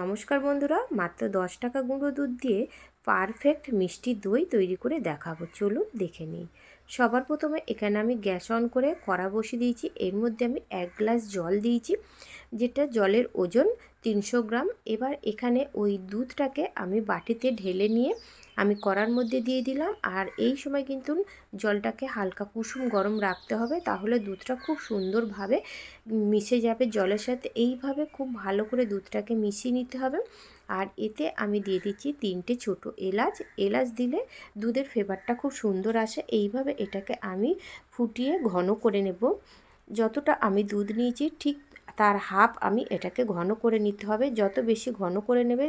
নমস্কার বন্ধুরা, মাত্র দশ টাকা গুঁড়ো দুধ দিয়ে পারফেক্ট মিষ্টি দই তৈরি করে দেখাবো। চলুন দেখে নিই। সবার প্রথমে এখানে আমি গ্যাস অন করে কড়া বসিয়ে দিয়েছি। এর মধ্যে আমি এক গ্লাস জল দিয়েছি, যেটা জলের ওজন তিনশো গ্রাম। এবার এখানে ওই দুধটাকে আমি বাটিতে ঢেলে নিয়ে আমি কড়ার মধ্যে দিয়ে দিলাম। আর এই সময় কিন্তু জলটাকে হালকা কুসুম গরম রাখতে হবে। তাহলে দুধটা খুব সুন্দরভাবে মিশে যাবে জলের সাথে। এইভাবে খুব ভালো করে দুধটাকে মিশিয়ে নিতে হবে। আর এতে আমি দিয়ে দিচ্ছি তিনটে ছোট এলাচ। এলাচ দিলে দুধের ফ্লেভারটা খুব সুন্দর আসে। এইভাবে এটাকে আমি ফুটিয়ে ঘন করে নেব। যতটা আমি দুধ নিয়েছি ঠিক তার হাফ আমি এটাকে ঘন করে নিতে হবে। যত বেশি ঘন করে নেবে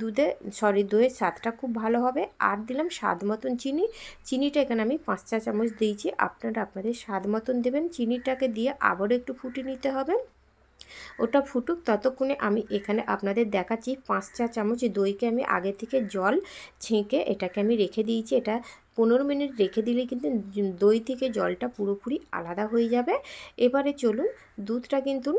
দুধে সরি দইয়ের স্বাদটা খুব ভালো হবে। আর দিলাম স্বাদ মতন চিনি। চিনিটা এখানে আমি পাঁচ চা চামচ দিয়েছি। আপনারা আপনাদের স্বাদ মতন দেবেন। চিনিটাকে দিয়ে আবারও একটু ফুটিয়ে নিতে হবে। ওটা ফুটুক, ততক্ষণে আমি এখানে আপনাদের দেখাচ্ছি পাঁচ চা চামচ দইকে আমি আগে থেকে জল ছেঁকে এটাকে আমি রেখে দিয়েছি। এটা পনেরো মিনিট রেখে দিলে কিন্তু দই থেকে জলটা পুরোপুরি আলাদা হয়ে যাবে। এবারে চলুন, দুধটা কিন্তু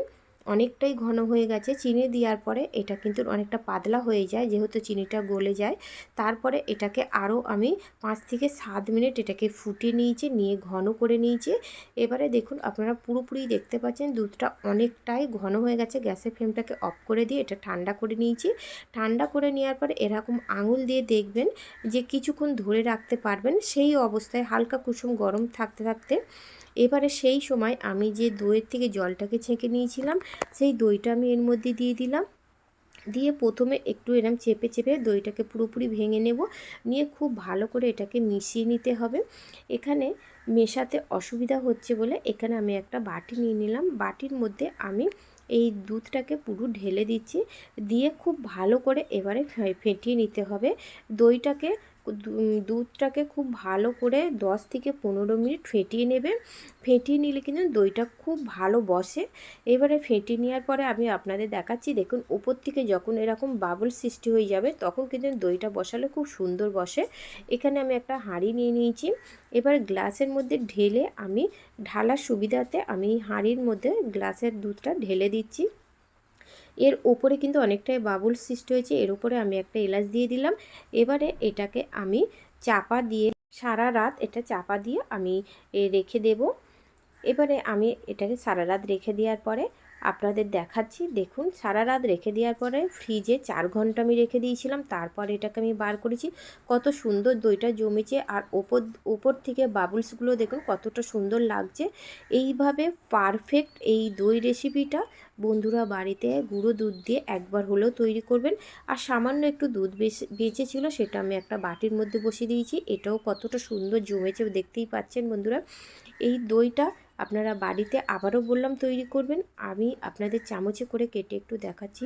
অনেকটাই ঘন হয়ে গেছে। চিনি দেওয়ার পরে এটা কিন্তু অনেকটা পাতলা হয়ে যায়, যেহেতু চিনিটা গলে যায়। তারপরে এটাকে আরও আমি পাঁচ থেকে সাত মিনিট এটাকে ফুটিয়ে নিয়েছি, নিয়ে ঘন করে নিয়েছি। এবারে দেখুন, আপনারা পুরোপুরি দেখতে পাচ্ছেন দুধটা অনেকটাই ঘন হয়ে গেছে। গ্যাসের ফ্লেমটাকে অফ করে দিয়ে এটা ঠান্ডা করে নিয়েছি। ঠান্ডা করে নেওয়ার পরে এরকম আঙুল দিয়ে দেখবেন যে কিছুক্ষণ ধরে রাখতে পারবেন। সেই অবস্থায় হালকা কুসুম গরম থাকতে থাকতে এবারে সেই সময় আমি যে দইয়ের থেকে জলটাকে ছেঁকে নিয়েছিলাম, সেই দইটা আমি এর মধ্যে দিয়ে দিলাম। দিয়ে প্রথমে একটু এরম চেপে চেপে দইটাকে পুরোপুরি ভেঙে নেব। নিয়ে খুব ভালো করে এটাকে মিশিয়ে নিতে হবে। এখানে মেশাতে অসুবিধা হচ্ছে বলে এখানে আমি একটা বাটি নিয়ে নিলাম। বাটির মধ্যে আমি এই দুধটাকে পুরো ঢেলে দিচ্ছি। দিয়ে খুব ভালো করে এবারে ফেটিয়ে নিতে হবে। দইটাকে দুধটাকে খুব ভালো করে 10 থেকে পনেরো মিনিট ফেটিয়ে নেবে। ফেটিয়ে নিলে কিন্তু দইটা খুব ভালো বসে। এবারে ফেটিয়ে নেওয়ার পরে আমি আপনাদের দেখাচ্ছি, দেখুন উপর থেকে যখন এরকম বাবল সৃষ্টি হয়ে যাবে, তখন কিন্তু দইটা বসালে খুব সুন্দর বসে। এখানে আমি একটা হাঁড়ি নিয়ে নিয়েছি। এবার গ্লাসের মধ্যে ঢেলে আমি ঢালার সুবিধাতে আমি হাঁড়ির মধ্যে গ্লাসের দুধটা ঢেলে দিচ্ছি। এর ওপরে কিন্তু অনেকটাই বাবুল সৃষ্টি হয়েছে, এর ওপরে আমি একটা এলাচ দিয়ে দিলাম। এবারে এটাকে আমি চাপা দিয়ে সারা রাত এটা চাপা দিয়ে আমি রেখে দেব। এবারে আমি এটাকে সারা রাত রেখে দেওয়ার পরে আপনাদের দেখাচ্ছি। দেখুন, সারা রাত রেখে দেওয়ার পরে ফ্রিজে চার ঘণ্টা আমি রেখে দিয়েছিলাম। তারপর এটাকে আমি বার করেছি। কত সুন্দর দইটা জমেছে। আর ওপর ওপর থেকে বাবলসগুলো দেখুন, কতটা সুন্দর লাগছে। এইভাবে পারফেক্ট এই দই রেসিপিটা বন্ধুরা বাড়িতে গুঁড়ো দুধ দিয়ে একবার হলেও তৈরি করবেন। আর সামান্য একটু দুধ বেঁচে ছিল সেটা আমি একটা বাটির মধ্যে বসিয়ে দিয়েছি। এটাও কতটা সুন্দর জমেছে, দেখতেই পাচ্ছেন বন্ধুরা। এই দইটা আপনারা বাড়িতে আবারও বললাম তৈরি করবেন। আমি আপনাদের চামচে করে কেটে একটু দেখাচ্ছি।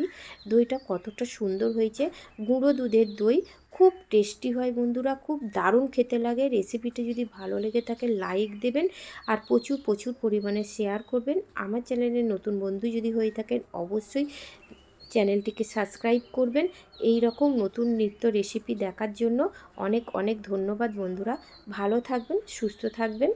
দইটা কতটা সুন্দর হয়েছে। গুঁড়ো দুধের দই খুব টেস্টি হয় বন্ধুরা, খুব দারুণ খেতে লাগে। রেসিপিটা যদি ভালো লেগে থাকে লাইক দেবেন আর প্রচুর প্রচুর পরিমাণে শেয়ার করবেন। আমার চ্যানেলের নতুন বন্ধু যদি হয়ে থাকেন, অবশ্যই চ্যানেলটিকে সাবস্ক্রাইব করবেন। এই রকম নতুন নিত্য রেসিপি দেখার জন্য অনেক অনেক ধন্যবাদ বন্ধুরা। ভালো থাকবেন, সুস্থ থাকবেন।